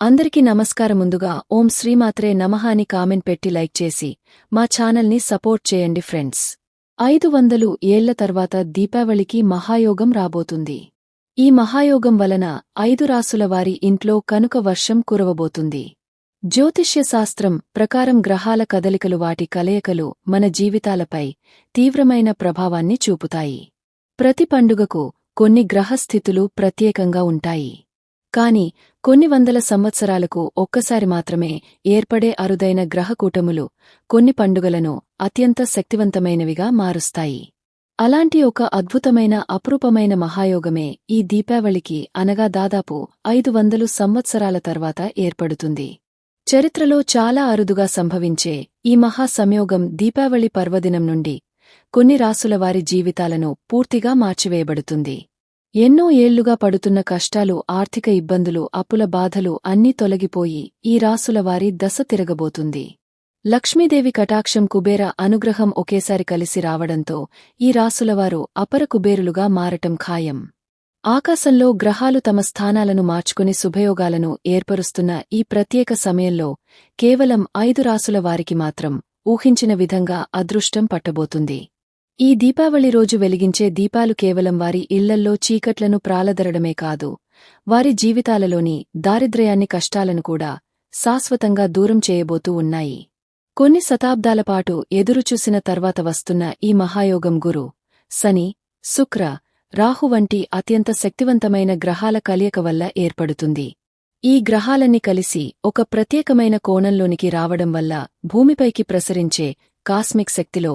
అందరికీ నమస్కారం ముందుగా ఓం శ్రీమాత్రే నమః అని కామెంట్ పెట్టి లైక్ చేసి మా ఛానల్ని సపోర్ట్ చేయండి ఫ్రెండ్స్. ఐదు వందలు ఏళ్ళ తర్వాత దీపావళికి మహాయోగం రాబోతుంది. ఈ మహాయోగం వలన ఐదు రాసుల వారి ఇంట్లో కనుక వర్షం కురవబోతుంది. జ్యోతిష్యశాస్త్రం ప్రకారం గ్రహాల కదలికలు వాటి కలయికలు మన జీవితాలపై తీవ్రమైన ప్రభావాన్ని చూపుతాయి. ప్రతి పండుగకు కొన్ని గ్రహస్థితులు ప్రత్యేకంగా ఉంటాయి. కాని కొన్ని వందల సంవత్సరాలకు ఒక్కసారి మాత్రమే ఏర్పడే అరుదైన గ్రహకూటములు కొన్ని పండుగలను అత్యంత శక్తివంతమైనవిగా మారుస్తాయి. అలాంటి ఒక అద్భుతమైన అపురూపమైన మహాయోగమే ఈ దీపావళికి అనగా దాదాపు ఐదు వందలు సంవత్సరాల తర్వాత ఏర్పడుతుంది. చరిత్రలో చాలా అరుదుగా సంభవించే ఈ మహా సంయోగం దీపావళి పర్వదినం నుండి కొన్ని రాసుల వారి జీవితాలను పూర్తిగా మార్చివేయబడుతుంది. ఎన్నో ఏళ్ళుగా పడుతున్న కష్టాలు ఆర్థిక ఇబ్బందులు అప్పుల బాధలు అన్నీ తొలగిపోయి ఈ రాసులవారి దశ తిరగబోతుంది. లక్ష్మీదేవి కటాక్షం కుబేర అనుగ్రహం ఒకేసారి కలిసి రావడంతో ఈ రాసులవారు అపర కుబేరులుగా మారటం ఖాయం. ఆకాశంలో గ్రహాలు తమ స్థానాలను మార్చుకుని శుభయోగాలను ఏర్పరుస్తున్న ఈ ప్రత్యేక సమయంలో కేవలం ఐదు రాసుల వారికి మాత్రం ఊహించిన విధంగా అదృష్టం పట్టబోతుంది. ఈ దీపావళి రోజు వెలిగించే దీపాలు కేవలం వారి ఇళ్ళల్లో చీకట్లను ప్రాలదరడమే కాదు వారి జీవితాలలోని దారిద్ర్యాన్ని కష్టాలను కూడా శాశ్వతంగా దూరం చేయబోతూ ఉన్నాయి. కొన్ని శతాబ్దాలపాటు ఎదురుచూసిన తర్వాత వస్తున్న ఈ మహాయోగం గురు శని శుక్ర రాహు వంటి అత్యంత శక్తివంతమైన గ్రహాల కలయిక వల్ల ఏర్పడుతుంది. ఈ గ్రహాలన్నీ కలిసి ఒక ప్రత్యేకమైన కోణంలోనికి రావడం వల్ల భూమిపైకి ప్రసరించే కాస్మిక్ శక్తిలో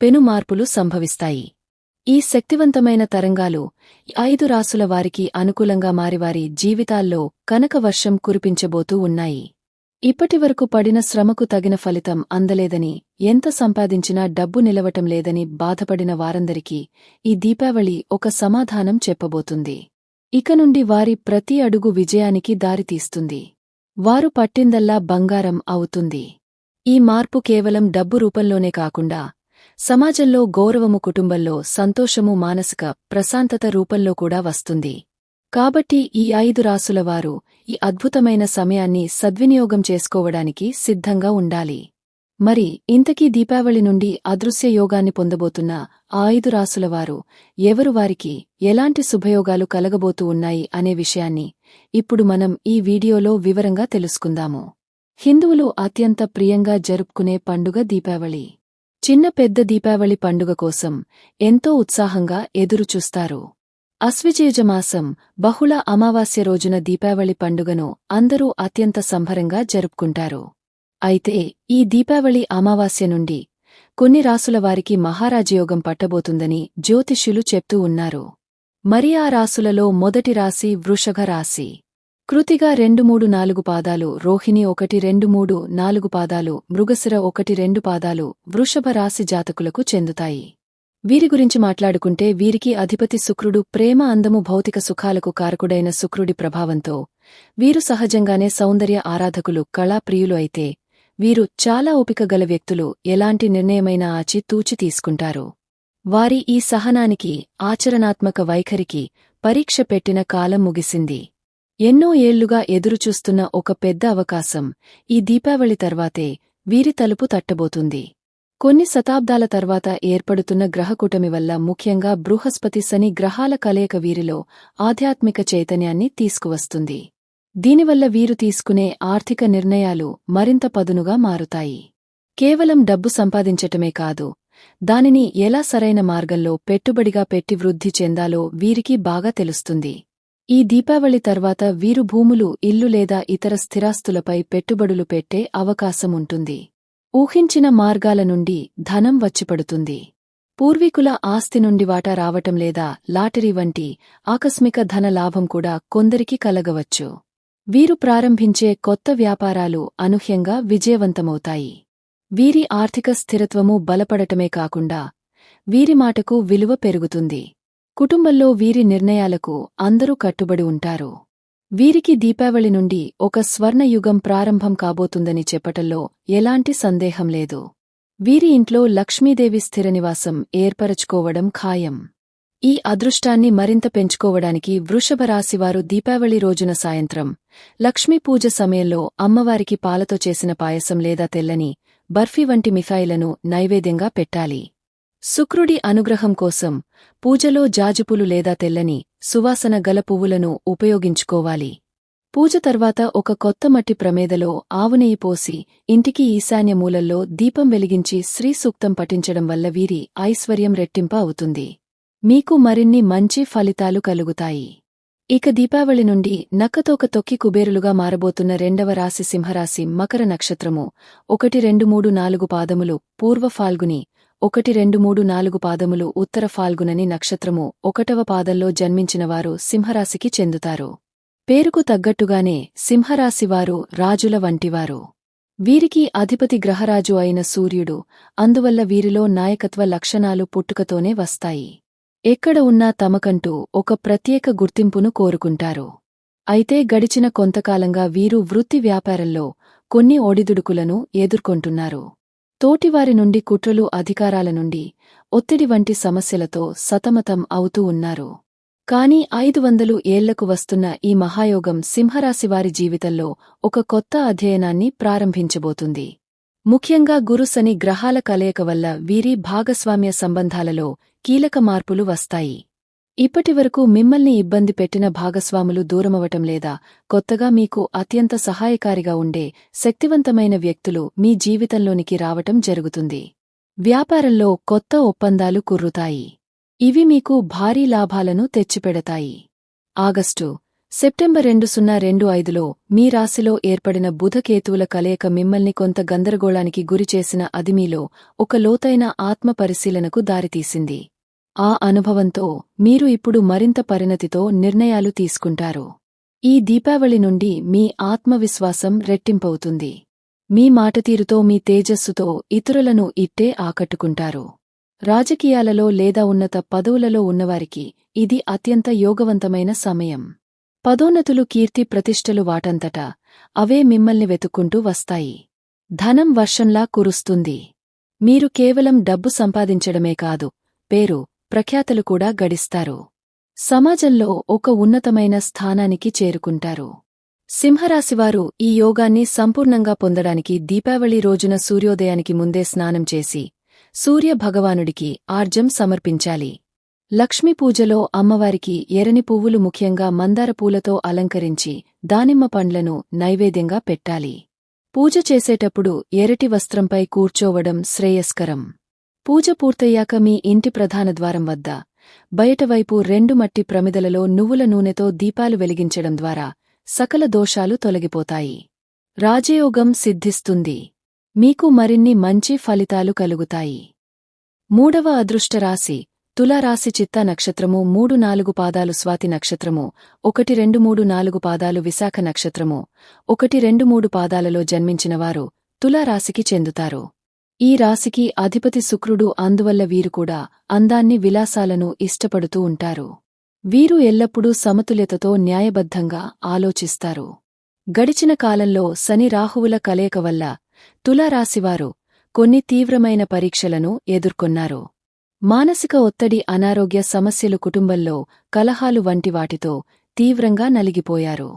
పెను మార్పులు సంభవిస్తాయి. ఈ శక్తివంతమైన తరంగాలు ఐదు రాసుల వారికి అనుకూలంగా మారివారి జీవితాల్లో కనకవర్షం కురిపించబోతూ ఉన్నాయి. ఇప్పటివరకు పడిన శ్రమకు తగిన ఫలితం అందలేదని ఎంత సంపాదించినా డబ్బు నిలవటం లేదని బాధపడిన వారందరికీ ఈ దీపావళి ఒక సమాధానం చెప్పబోతుంది. ఇక నుండి వారి ప్రతి అడుగు విజయానికి దారితీస్తుంది. వారు పట్టిందల్లా బంగారం అవుతుంది. ఈ మార్పు కేవలం డబ్బు రూపంలోనే కాకుండా సమాజంలో గౌరవము కుటుంబంలో సంతోషము మానసిక ప్రశాంతత రూపంలో కూడా వస్తుంది. కాబట్టి ఈ ఐదు రాసులవారు ఈ అద్భుతమైన సమయాన్ని సద్వినియోగం చేసుకోవడానికి సిద్ధంగా ఉండాలి. మరి ఇంతకీ దీపావళి నుండి అదృశ్య యోగాన్ని పొందబోతున్న ఆ ఐదు రాసులవారు ఎవరు వారికి ఎలాంటి శుభయోగాలు కలగబోతూ ఉన్నాయి అనే విషయాన్ని ఇప్పుడు మనం ఈ వీడియోలో వివరంగా తెలుసుకుందాము. హిందువులు అత్యంత ప్రియంగా జరుపుకునే పండుగ దీపావళి. చిన్న పెద్ద దీపావళి పండుగ కోసం ఎంతో ఉత్సాహంగా ఎదురుచూస్తారు. అశ్విజేజమాసం బహుళ అమావాస్య రోజున దీపావళి పండుగను అందరూ అత్యంత సంభరంగా జరుపుకుంటారు. అయితే ఈ దీపావళి అమావాస్య నుండి కొన్ని రాసుల వారికి మహారాజయోగం పట్టబోతుందని జ్యోతిష్యులు చెప్తూ ఉన్నారు. మరి ఆ రాసులలో మొదటి రాశి వృషభ రాశి. కృతిగా రెండు మూడు నాలుగు పాదాలు రోహిణి ఒకటి రెండు మూడు నాలుగు పాదాలు మృగశిర ఒకటి రెండు పాదాలు వృషభ రాశి జాతకులకు చెందుతాయి. వీరి గురించి మాట్లాడుకుంటే వీరికి అధిపతి శుక్రుడు ప్రేమ అందము భౌతిక సుఖాలకు కారకుడైన శుక్రుడి ప్రభావంతో వీరు సహజంగానే సౌందర్య ఆరాధకులు కళాప్రియులు అయితే వీరు చాలా ఓపిక గల వ్యక్తులు ఎలాంటి నిర్ణయమైనా ఆచి తూచి తీసుకుంటారు. వారి ఈ సహనానికి ఆచరణాత్మక వైఖరికి పరీక్ష పెట్టిన కాలం ముగిసింది. ఎన్నో ఏళ్ళుగా ఎదురుచూస్తున్న ఒక పెద్ద అవకాశం ఈ దీపావళి తర్వాతే వీరి తలుపు తట్టబోతుంది. కొన్ని శతాబ్దాల తర్వాత ఏర్పడుతున్న గ్రహకూటమి వల్ల ముఖ్యంగా బృహస్పతి శని గ్రహాల కలయిక వీరిలో ఆధ్యాత్మిక చైతన్యాన్ని తీసుకువస్తుంది. దీనివల్ల వీరు తీసుకునే ఆర్థిక నిర్ణయాలు మరింత పదునుగా మారుతాయి. కేవలం డబ్బు సంపాదించటమే కాదు దానిని ఎలా సరైన మార్గంలో పెట్టుబడిగా పెట్టి వృద్ధి చెందాలో వీరికి బాగా తెలుస్తుంది. ఈ దీపావళి తర్వాత వీరు భూములు ఇల్లు లేదా ఇతర స్థిరాస్తులపై పెట్టుబడులు పెట్టే అవకాశం ఉంటుంది ఊహించిన మార్గాల నుండి ధనం వచ్చిపడుతుంది. పూర్వీకుల ఆస్తి నుండి వాటా రావటం లేదా లాటరీ వంటి ఆకస్మిక ధన లాభం కూడా కొందరికి కలగవచ్చు. వీరు ప్రారంభించే కొత్త వ్యాపారాలు అనూహ్యంగా విజయవంతమవుతాయి. వీరి ఆర్థిక స్థిరత్వము బలపడటమే కాకుండా వీరి మాటకు విలువ పెరుగుతుంది. కుటుంబంలో వీరి నిర్ణయాలకు అందరూ కట్టుబడి ఉంటారు. వీరికి దీపావళి నుండి ఒక స్వర్ణయుగం ప్రారంభం కాబోతుందని చెప్పటంలో ఎలాంటి సందేహం లేదు. వీరి ఇంట్లో లక్ష్మీదేవి స్థిరనివాసం ఏర్పరచుకోవడం ఖాయం. ఈ అదృష్టాన్ని మరింత పెంచుకోవడానికి వృషభ రాశివారు దీపావళి రోజున సాయంత్రం లక్ష్మీపూజ సమయంలో అమ్మవారికి పాలతో చేసిన పాయసం లేదా తెల్లని బర్ఫీ వంటి మిఠాయిలను నైవేద్యంగా పెట్టాలి. శుక్రుడి అనుగ్రహం కోసం పూజలో జాజుపులు లేదా తెల్లని సువాసన గల పువ్వులను ఉపయోగించుకోవాలి. పూజ తర్వాత ఒక కొత్త మట్టి ప్రమేదలో ఆవునెయ్యి పోసి ఇంటికి ఈశాన్య మూలల్లో దీపం వెలిగించి శ్రీ సూక్తం పఠించడం వల్ల వీరి ఐశ్వర్యం రెట్టింప అవుతుంది. మీకు మరిన్ని మంచి ఫలితాలు కలుగుతాయి. ఇక దీపావళి నుండి నక్కతోక తొక్కి కుబేరులుగా మారబోతున్న రెండవ రాశి సింహరాశి మకర నక్షత్రము ఒకటి రెండు మూడు నాలుగు పాదములు పూర్వ ఫాల్గుని ఒకటి రెండు మూడు నాలుగు పాదములు ఉత్తర ఫాల్గునని నక్షత్రము ఒకటవ పాదంలో జన్మించినవారు సింహరాశికి చెందుతారు. పేరుకు తగ్గట్టుగానే సింహరాశివారు రాజుల వంటివారు. వీరికి అధిపతి గ్రహరాజు అయిన సూర్యుడు అందువల్ల వీరిలో నాయకత్వ లక్షణాలు పుట్టుకతోనే వస్తాయి. ఎక్కడ ఉన్నా తమకంటూ ఒక ప్రత్యేక గుర్తింపును కోరుకుంటారు. అయితే గడిచిన కొంతకాలంగా వీరు వృత్తి వ్యాపారంలో కొన్ని ఒడిదుడుకులను ఎదుర్కొంటున్నారు. తోటివారి నుండి కుట్రలు అధికారాల నుండి ఒత్తిడి వంటి సమస్యలతో సతమతం అవుతూ ఉన్నారు. కాని ఐదు వందలు ఏళ్ళకు వస్తున్న ఈ మహాయోగం సింహరాశివారి జీవితంలో ఒక కొత్త అధ్యయనాన్ని ప్రారంభించబోతుంది. ముఖ్యంగా గురుసని గ్రహాల కలయిక వల్ల వీరి భాగస్వామ్య సంబంధాలలో కీలక మార్పులు వస్తాయి. ఇప్పటివరకు మిమ్మల్ని ఇబ్బంది పెట్టిన భాగస్వాములు దూరమవటం లేదా కొత్తగా మీకు అత్యంత సహాయకారిగా ఉండే శక్తివంతమైన వ్యక్తులు మీ జీవితంలోనికి రావటం జరుగుతుంది. వ్యాపారంలో కొత్త ఒప్పందాలు కుర్రుతాయి. ఇవి మీకు భారీ లాభాలను తెచ్చిపెడతాయి. ఆగస్టు సెప్టెంబర్ రెండు సున్నా రెండు ఐదులో మీ రాశిలో ఏర్పడిన బుధకేతువుల కలయిక మిమ్మల్ని కొంత గందరగోళానికి గురిచేసిన అది మీలో ఒక లోతైన ఆత్మ పరిశీలనకు దారితీసింది. ఆ అనుభవంతో మీరు ఇప్పుడు మరింత పరిణతితో నిర్ణయాలు తీసుకుంటారు. ఈ దీపావళి నుండి మీ ఆత్మవిశ్వాసం రెట్టింపవుతుంది. మీ మాటతీరుతో మీ తేజస్సుతో ఇతరులను ఇట్టే ఆకట్టుకుంటారు. రాజకీయాలలో లేదా ఉన్నత పదవులలో ఉన్నవారికి ఇది అత్యంత యోగవంతమైన సమయం. పదోన్నతులు కీర్తి ప్రతిష్టలు వాటంతటా అవే మిమ్మల్ని వెతుక్కుంటూ వస్తాయి. ధనం వర్షంలా కురుస్తుంది. మీరు కేవలం డబ్బు సంపాదించడమే కాదు పేరు ప్రఖ్యాతలు కూడా గడిస్తారు. సమాజంలో ఒక ఉన్నతమైన స్థానానికి చేరుకుంటారు. సింహరాశివారు ఈ యోగాన్ని సంపూర్ణంగా పొందడానికి దీపావళి రోజున సూర్యోదయానికి ముందే స్నానం చేసి సూర్య భగవానుడికి ఆర్జం సమర్పించాలి. లక్ష్మీ పూజలో అమ్మవారికి ఎరని పువ్వులు ముఖ్యంగా మందార పూలతో అలంకరించి దానిమ్మ పండ్లను నైవేద్యంగా పెట్టాలి. పూజ చేసేటప్పుడు ఎరటి వస్త్రంపై కూర్చోవడం శ్రేయస్కరం. పూజ పూర్తయ్యాక మీ ఇంటి ప్రధాన ద్వారం వద్ద. బయటవైపు రెండు మట్టి ప్రమిదలలో నువ్వుల నూనెతో దీపాలు వెలిగించడం ద్వారా సకల దోషాలు తొలగిపోతాయి. రాజయోగం సిద్ధిస్తుంది. మీకు మరిన్ని మంచి ఫలితాలు కలుగుతాయి. మూడవ అదృష్టరాశి. తులారాశి చిత్తా నక్షత్రము మూడు నాలుగు పాదాలు స్వాతి నక్షత్రము ఒకటి రెండు మూడు నాలుగు పాదాలు విశాఖ నక్షత్రము ఒకటి రెండు మూడు పాదాలలో జన్మించినవారు తులారాశికి చెందుతారు. ఈ రాశికి అధిపతి శుక్రుడు అందువల్ల వీరు కూడా అందాన్ని విలాసాలను ఇష్టపడుతూ ఉంటారు. వీరు ఎల్లప్పుడూ సమతుల్యతతో న్యాయబద్ధంగా ఆలోచిస్తారు. గడిచిన కాలంలో శని రాహువుల కలయిక వల్ల తులారాశివారు కొన్ని తీవ్రమైన పరీక్షలను ఎదుర్కొన్నారు. మానసిక ఒత్తిడి అనారోగ్య సమస్యలు కుటుంబంలో కలహాలు వంటి వాటితో తీవ్రంగా నలిగిపోయారు.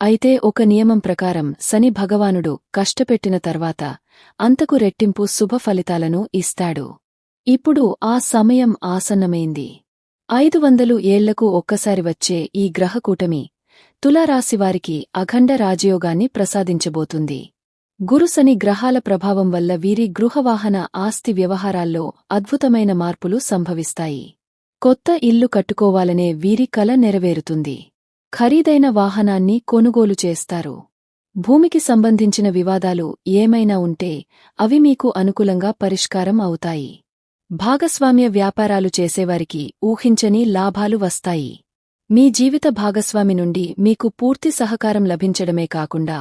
అయితే ఒక నియమం ప్రకారం శని భగవానుడు కష్టపెట్టిన తర్వాత అంతకు రెట్టింపు శుభ ఫలితాలను ఇస్తాడు. ఇప్పుడు ఆ సమయం ఆసన్నమైంది. ఐదు వందలు ఏళ్ళకు ఒక్కసారి వచ్చే ఈ గ్రహకూటమి తులారాశివారికి అఖండ రాజయోగాన్ని ప్రసాదించబోతుంది. గురుసని గ్రహాల ప్రభావం వల్ల వీరి గృహవాహన ఆస్తి వ్యవహారాల్లో అద్భుతమైన మార్పులు సంభవిస్తాయి. కొత్త ఇల్లు కట్టుకోవాలనే వీరి కల నెరవేరుతుంది. ఖరీదైన వాహనాన్ని కొనుగోలు చేస్తారు. భూమికి సంబంధించిన వివాదాలు ఏమైనా ఉంటే అవి మీకు అనుకూలంగా పరిష్కారం అవుతాయి. భాగస్వామ్య వ్యాపారాలు చేసేవారికి ఊహించని లాభాలు వస్తాయి. మీ జీవిత భాగస్వామి నుండి మీకు పూర్తి సహకారం లభించడమే కాకుండా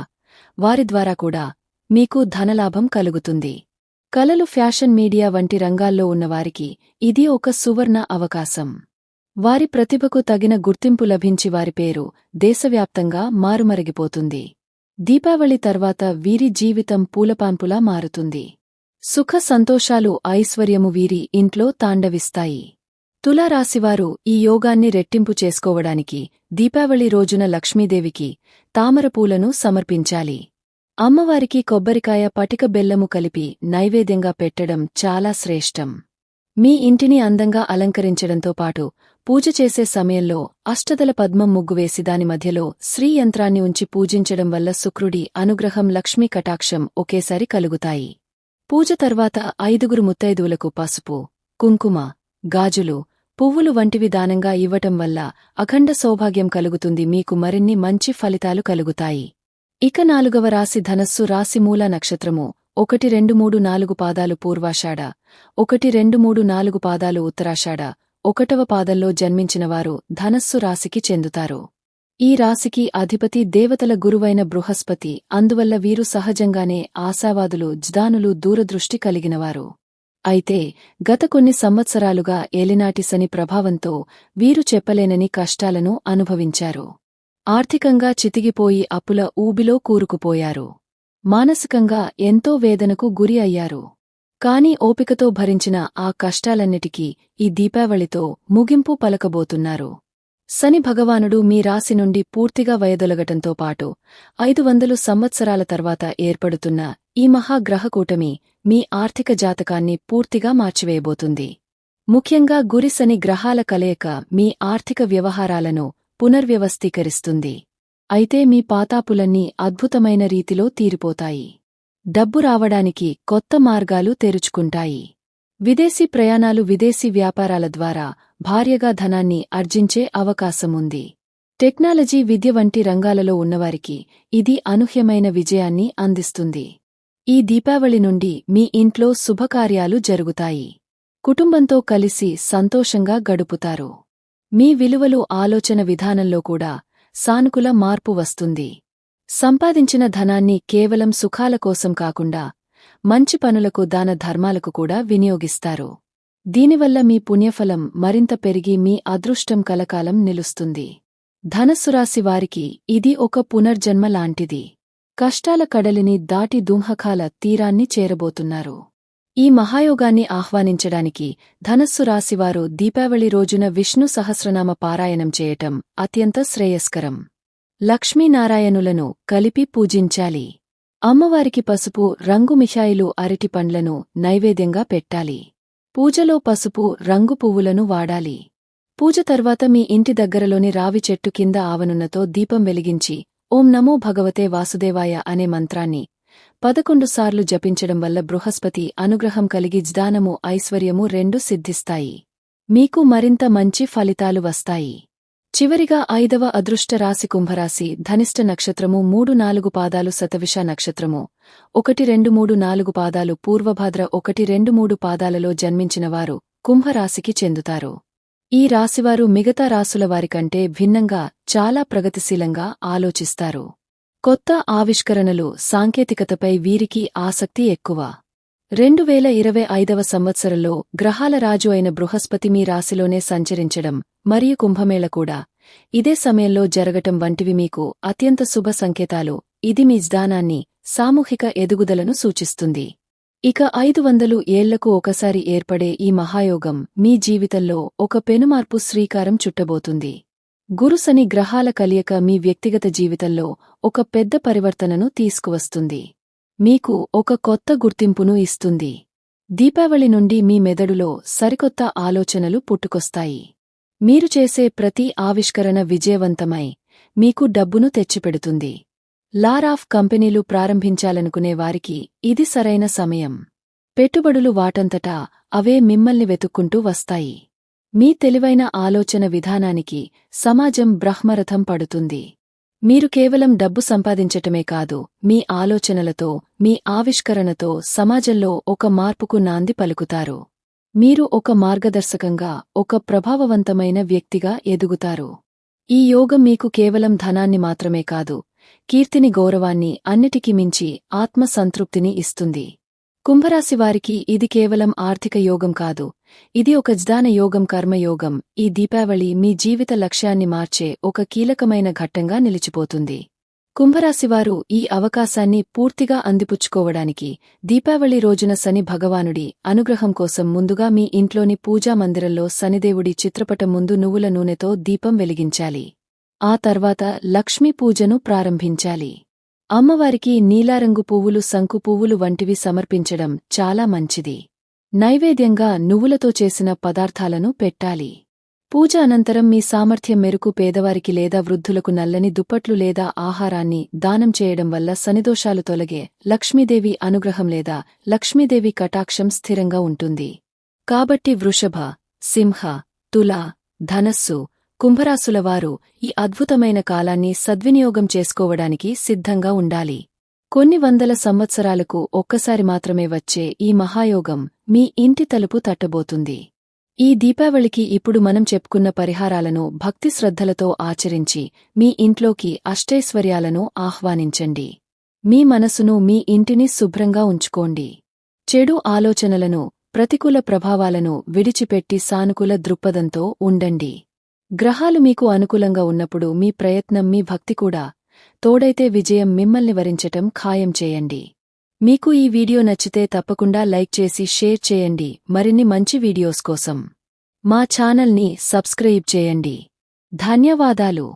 వారి ద్వారా కూడా మీకు ధనలాభం కలుగుతుంది. కలలు ఫ్యాషన్ మీడియా వంటి రంగాల్లో ఉన్నవారికి ఇది ఒక సువర్ణ అవకాశం. వారి ప్రతిభకు తగిన గుర్తింపు లభించి వారి పేరు దేశవ్యాప్తంగా మారుమరిగిపోతుంది. దీపావళి తర్వాత వీరి జీవితం పూలపాన్పులా మారుతుంది. సుఖ సంతోషాలు ఐశ్వర్యము వీరి ఇంట్లో తాండవిస్తాయి. తులారాశివారు ఈ యోగాన్ని రెట్టింపు చేసుకోవడానికి దీపావళి రోజున లక్ష్మీదేవికి తామరపూలను సమర్పించాలి. అమ్మవారికి కొబ్బరికాయ పటిక బెల్లము కలిపి నైవేద్యంగా పెట్టడం చాలా శ్రేష్టం. మీ ఇంటిని అందంగా అలంకరించడంతో పాటు పూజ చేసే సమయంలో అష్టదల పద్మం ముగ్గు వేసి దాని మధ్యలో శ్రీ యంత్రాన్ని ఉంచి పూజించడం వల్ల శుక్రుడి అనుగ్రహం లక్ష్మీ కటాక్షం ఒకేసారి కలుగుతాయి. పూజ తర్వాత ఐదుగురు ముత్తైదువులకు పసుపు కుంకుమ గాజులు పువ్వులు వంటివి దానంగా ఇవ్వటం వల్ల అఖండ సౌభాగ్యం కలుగుతుంది. మీకు మరిన్ని మంచి ఫలితాలు కలుగుతాయి. ఇక నాలుగవ రాశి ధనస్సు రాశి మూల నక్షత్రము. ఒకటి రెండు మూడు నాలుగు పాదాలు పూర్వాషాఢ. ఒకటి రెండు మూడు నాలుగు పాదాలు ఉత్తరాషాఢ. ఒకటవ పాదంలో జన్మించినవారు ధనస్సు రాశికి చెందుతారు. ఈ రాశికి అధిపతి దేవతల గురువైన బృహస్పతి అందువల్ల వీరు సహజంగానే ఆశావాదులు జ్దానులు దూరదృష్టి కలిగినవారు. అయితే గత కొన్ని సంవత్సరాలుగా ఏలినాటి శని ప్రభావంతో వీరు చెప్పలేనని కష్టాలను అనుభవించారు. ఆర్థికంగా చితిగిపోయి అప్పుల ఊబిలో కూరుకుపోయారు. మానసికంగా ఎంతో వేదనకు గురి అయ్యారు. కాని ఓపికతో భరించిన ఆ కష్టాలన్నిటికీ ఈ దీపావళితో ముగింపు పలకబోతున్నారు. శని భగవానుడు మీ రాశి నుండి పూర్తిగా వయదొలగటంతో పాటు ఐదు వందలు సంవత్సరాల తర్వాత ఏర్పడుతున్న ఈ మహాగ్రహకూటమి మీ ఆర్థిక జాతకాన్ని పూర్తిగా మార్చివేయబోతుంది. ముఖ్యంగా గురిశని గ్రహాల కలయిక మీ ఆర్థిక వ్యవహారాలను పునర్వ్యవస్థీకరిస్తుంది. అయితే మీ పాతాపులన్నీ అద్భుతమైన రీతిలో తీరిపోతాయి. డబ్బు రావడానికి కొత్త మార్గాలు తెరుచుకుంటాయి. విదేశీ ప్రయాణాలు విదేశీ వ్యాపారాల ద్వారా భార్యగా ధనాన్ని ఆర్జించే అవకాశముంది. టెక్నాలజీ విద్య వంటి రంగాలలో ఉన్నవారికి ఇది అనూహ్యమైన విజయాన్ని అందిస్తుంది. ఈ దీపావళి నుండి మీ ఇంట్లో శుభకార్యాలు జరుగుతాయి. కుటుంబంతో కలిసి సంతోషంగా గడుపుతారు. మీ విలువలు ఆలోచన విధానంలో కూడా సానుకూల మార్పు వస్తుంది. సంపాదించిన ధనాన్ని కేవలం సుఖాల కోసం కాకుండా మంచి పనులకు దాన ధర్మాలకు కూడా వినియోగిస్తారు. దీనివల్ల మీ పుణ్యఫలం మరింత పెరిగి మీ అదృష్టం కలకాలం నిలుస్తుంది. ధనస్సురాశి వారికి ఇది ఒక పునర్జన్మ లాంటిది. కష్టాల కడలిని దాటి దుంహకాల తీరాన్ని చేరబోతున్నారు. ఈ మహాయోగాన్ని ఆహ్వానించడానికి ధనస్సు రాశివారు దీపావళి రోజున విష్ణు సహస్రనామ పారాయణం చేయటం అత్యంత శ్రేయస్కరం. లక్ష్మీనారాయణులను కలిపి పూజించాలి. అమ్మవారికి పసుపు రంగు మిఠాయిలు అరటి పండ్లను నైవేద్యంగా పెట్టాలి. పూజలో పసుపు రంగు పువ్వులను వాడాలి. పూజ తర్వాత మీ ఇంటి దగ్గరలోని రావి చెట్టు కింద ఆవనున్నతో దీపం వెలిగించి ఓం నమో భగవతే వాసుదేవాయ అనే మంత్రాన్ని పదకొండు సార్లు జపించడం వల్ల బృహస్పతి అనుగ్రహం కలిగి జ్దానము ఐశ్వర్యము రెండు సిద్ధిస్తాయి. మీకు మరింత మంచి ఫలితాలు వస్తాయి. చివరిగా ఐదవ అదృష్ట రాశి కుంభరాశి ధనిష్ట నక్షత్రము మూడు నాలుగు పాదాలు శతవిష నక్షత్రము. ఒకటి రెండు మూడు నాలుగు పాదాలు పూర్వభాద్ర ఒకటి రెండు మూడు పాదాలలో జన్మించినవారు కుంభరాశికి చెందుతారు. ఈ రాశివారు మిగతా రాసుల వారికంటే భిన్నంగా చాలా ప్రగతిశీలంగా ఆలోచిస్తారు. కొత్త ఆవిష్కరణలు సాంకేతికతపై వీరికి ఆసక్తి ఎక్కువ. రెండు వేల ఇరవై ఐదవ సంవత్సరంలో గ్రహాల రాజు అయిన బృహస్పతి మీ రాశిలోనే సంచరించడం మరియు కుంభమేళ కూడా. ఇదే సమయంలో జరగటం వంటివి మీకు అత్యంత శుభ సంకేతాలు. ఇది మీ జ్ఞానాన్ని సామూహిక ఎదుగుదలను సూచిస్తుంది. ఇక ఐదు వందలు ఏళ్ళకు ఒకసారి ఏర్పడే ఈ మహాయోగం మీ జీవితంలో ఒక పెనుమార్పు శ్రీకారం చుట్టబోతుంది. గురుసని గ్రహాల కలియక మీ వ్యక్తిగత జీవితంలో ఒక పెద్ద పరివర్తనను తీసుకువస్తుంది. మీకు ఒక కొత్త గుర్తింపును ఇస్తుంది. దీపావళి నుండి మీ మెదడులో సరికొత్త ఆలోచనలు పుట్టుకొస్తాయి. మీరు చేసే ప్రతి ఆవిష్కరణ విజయవంతమై మీకు డబ్బును తెచ్చిపెడుతుంది. లారాఫ్ కంపెనీలు ప్రారంభించాలనుకునే వారికి ఇది సరైన సమయం. పెట్టుబడులు వాటంతటా అవే మిమ్మల్ని వెతుక్కుంటూ వస్తాయి. మీ తెలివైన ఆలోచన విధానానికి సమాజం బ్రహ్మరథం పడుతుంది. మీరు కేవలం డబ్బు సంపాదించటమే కాదు మీ ఆలోచనలతో మీ ఆవిష్కరణతో సమాజంలో ఒక మార్పుకు నాంది పలుకుతారు. మీరు ఒక మార్గదర్శకంగా ఒక ప్రభావవంతమైన వ్యక్తిగా ఎదుగుతారు. ఈ యోగం మీకు కేవలం ధనాన్ని మాత్రమే కాదు కీర్తిని గౌరవాన్ని అన్నిటికీ మించి ఆత్మసంతృప్తిని ఇస్తుంది. కుంభరాశివారికి ఇది కేవలం ఆర్థిక యోగం కాదు. ఇది ఒక జ్ఞాన యోగం కర్మయోగం ఈ దీపావళి మీ జీవిత లక్ష్యాన్ని మార్చే ఒక కీలకమైన ఘట్టంగా నిలిచిపోతుంది. కుంభరాశివారు ఈ అవకాశాన్ని పూర్తిగా అందిపుచ్చుకోవడానికి దీపావళి రోజున శని భగవానుడి అనుగ్రహం కోసం ముందుగా మీ ఇంట్లోని పూజా మందిరంలో శనిదేవుడి చిత్రపటం ముందు నువ్వుల నూనెతో దీపం వెలిగించాలి. ఆ తర్వాత లక్ష్మీ పూజను ప్రారంభించాలి. అమ్మవారికి నీలారంగు పువ్వులు శంకు పువ్వులు వంటివి సమర్పించడం చాలా మంచిది. నైవేద్యంగా నువ్వులతో చేసిన పదార్థాలను పెట్టాలి. పూజ అనంతరం మీ సామర్థ్యం మేరకు పేదవారికి లేదా వృద్ధులకు నల్లని దుప్పట్లు లేదా ఆహారాన్ని దానం చేయడం వల్ల శనిదోషాలు తొలగే లక్ష్మీదేవి అనుగ్రహం లేదా లక్ష్మీదేవి కటాక్షం స్థిరంగా ఉంటుంది. కాబట్టి వృషభ సింహ తులా ధనస్సు కుంభరాశులవారు ఈ అద్భుతమైన కాలాన్ని సద్వినియోగం చేసుకోవడానికి సిద్ధంగా ఉండాలి. కొన్ని వందల సంవత్సరాలకు ఒక్కసారి మాత్రమే వచ్చే ఈ మహాయోగం మీ ఇంటి తలుపు తట్టబోతుంది. ఈ దీపావళికి ఇప్పుడు మనం చెప్పుకున్న పరిహారాలను భక్తి శ్రద్ధలతో ఆచరించి మీ ఇంట్లోకి అష్టైశ్వర్యాలను ఆహ్వానించండి. మీ మనసును మీ ఇంటిని శుభ్రంగా ఉంచుకోండి. చెడు ఆలోచనలను ప్రతికూల ప్రభావాలను విడిచిపెట్టి సానుకూల దృక్పథంతో ఉండండి. గ్రహాలు మీకు అనుకూలంగా ఉన్నప్పుడు మీ ప్రయత్నం మీ భక్తి కూడా తోడైతే విజయం మిమ్మల్ని వరించటం ఖాయం చేయండి. మీకు ఈ వీడియో నచ్చితే తప్పకుండా లైక్ చేసి షేర్ చేయండి. మరిన్ని మంచి వీడియోస్ కోసం మా ఛానల్ని సబ్స్క్రైబ్ చేయండి. ధన్యవాదాలు.